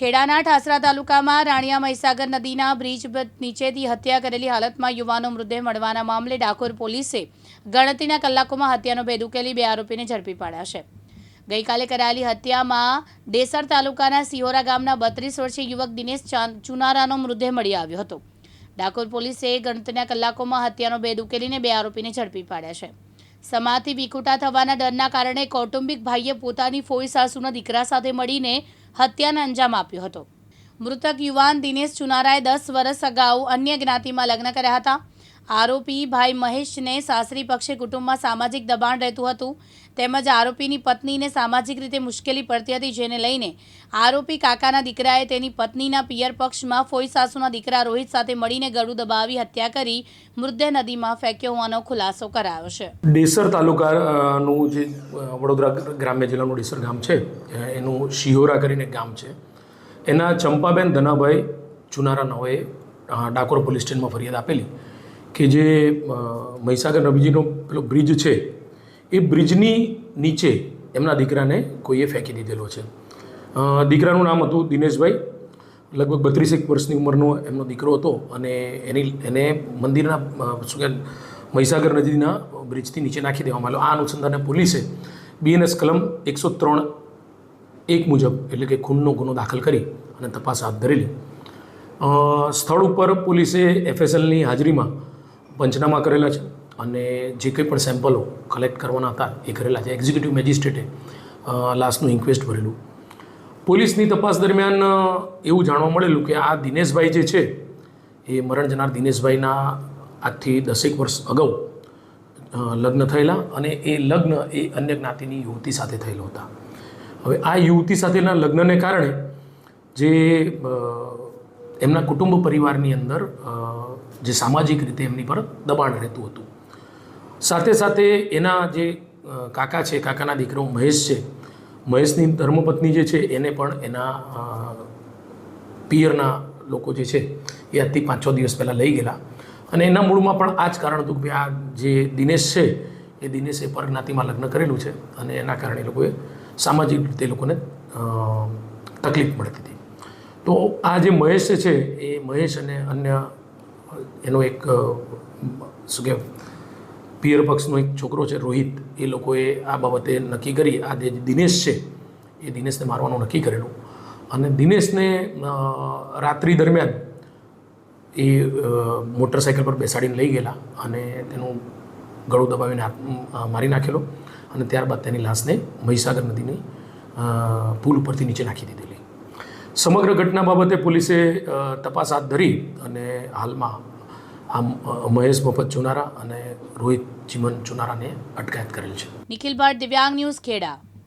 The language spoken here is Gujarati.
ખેડાના ઠાસરા તાલુકામાં રાણિયા મહીસાગર નદીના બ્રિજ નીચેથી હત્યા કરેલી હાલતમાં યુવાનો મૃતદેહ મળવાના મામલે ડાકોર પોલીસે ગણતરીના કલાકોમાં હત્યાનો ભેદ ઉકેલી બે આરોપીને ઝડપી પાડ્યા છે. ગઈકાલે કરાયેલી હત્યામાં ડેસર તાલુકાના સિહોરા ગામના બત્રીસ વર્ષીય યુવક દિનેશ ચુનારાનો મૃતદેહ મળી આવ્યો હતો. ડાકોર પોલીસે ગણતરીના કલાકોમાં હત્યાનો ભેદ ઉકેલીને બે આરોપીને ઝડપી પાડ્યા છે. સમાથી વિકુટા થવાના ડરના કારણે કૌટુંબિક ભાઈએ પોતાની ફોઈ સાસુના દીકરા સાથે મળીને હત્યાને અંજામ આપ્યો હતો. મૃતક યુવાન દિનેશ ચુનારાએ દસ વર્ષ અગાઉ અન્ય જ્ઞાતિમાં લગ્ન કર્યા હતા. આરોપી ભાઈ મહેશને સાસરી પક્ષે કુટુંબમાં સામાજિક દબાણ રહેતું હતું. તેમજ આરોપીની પત્નીને સામાજિક રીતે મુશ્કેલી પડતી હતી, જેને લઈને આરોપી કાકાના દીકરાએ તેની પત્નીના પિયર પક્ષમાં ફોઈ સાસુના દીકરા રોહિત સાથે મળીને ગળું દબાવી હત્યા કરી મૃતદેહ નદીમાં ફેંક્યો હોવાનો ખુલાસો કરાયો છે. ડેસર તાલુકાનું જે વડોદરા ગ્રામ્ય જિલ્લાનું ડેસર ગામ છે એનું શિહોરા કરીને ગામ છે. એના ચંપાબેન ધનાભાઈ ચુનારા નવાએ ડાકોર પોલીસ સ્ટેશનમાં ફરિયાદ આપેલી. કે જે મહીસાગર નબીજીનો પેલો બ્રિજ છે, એ બ્રિજની નીચે એમના દીકરાને કોઈએ ફેંકી દીધેલો છે. દીકરાનું નામ હતું દિનેશભાઈ. લગભગ બત્રીસેક વર્ષની ઉંમરનો એમનો દીકરો હતો અને એની, એને મંદિરના શું કે મહીસાગર નદીના બ્રિજથી નીચે નાખી દેવામાં આવ્યો આ અનુસંધાને પોલીસે બીએનએસ કલમ એકસો ત્રણ એક મુજબ, એટલે કે ખૂનનો ગુનો દાખલ કરી અને તપાસ હાથ ધરેલી. સ્થળ ઉપર પોલીસે એફએસએલની હાજરીમાં પંચનામા કરેલા છે અને જે કંઈ પણ સેમ્પલો કલેક્ટ કરવાના હતા એ કરેલા છે. એક્ઝિક્યુટિવ મેજિસ્ટ્રેટે લાસ્ટનું ઇન્ક્વેસ્ટ ભરેલું. પોલીસની તપાસ દરમિયાન એવું જાણવા મળેલું કે આ દિનેશભાઈ જે છે, એ મરણ જનાર દિનેશભાઈના આજથી દસેક વર્ષ અગાઉ લગ્ન થયેલા અને એ લગ્ન એ અન્ય જ્ઞાતિની યુવતી સાથે થયેલો હતા. હવે આ યુવતી સાથેના લગ્નને કારણે જે એમના કુટુંબ પરિવારની અંદર જે સામાજિક રીતે એમની પર દબાણ રહેતું હતું. સાથે સાથે એના જે કાકા છે, કાકાના દીકરો મહેશ છે, મહેશની ધર્મપત્ની જે છે, એને પણ એના પિયરના લોકો જે છે, એ આજથી પાંચ છ દિવસ પહેલાં લઈ ગયેલા. અને એના મૂળમાં પણ આ જ કારણ હતું કે આ જે દિનેશ છે, એ દિનેશે પરજ્ઞાતિમાં લગ્ન કરેલું છે અને એના કારણે લોકોએ સામાજિક રીતે લોકોને તકલીફ મળતી હતી. તો આ જે મહેશ છે, એ મહેશ અને અન્ય, એનો એક શું કહેવાય પિયર પક્ષનો એક છોકરો છે, રોહિત, એ લોકોએ આ બાબતે નક્કી કરી. આ જે દિનેશ છે, એ દિનેશને મારવાનું નક્કી કરેલું. અને દિનેશને રાત્રિ દરમિયાન એ મોટરસાઇકલ પર બેસાડીને લઈ ગયેલા અને તેનું ગળું દબાવીને મારી નાખેલો અને ત્યારબાદ તેની લાશને મહીસાગર નદીની પુલ ઉપરથી નીચે નાખી દીધેલી. સમગ્ર ઘટના બાબતે પોલીસે તપાસ હાથ ધરી અને હાલમાં આમ મહેશ મફત ચુનારા અને રોહિત ચિમન ચુનારાને અટકાયત કરેલ છે. નિખિલ ભટ્ટ દિવ્યાંગ ન્યૂઝ ખેડા.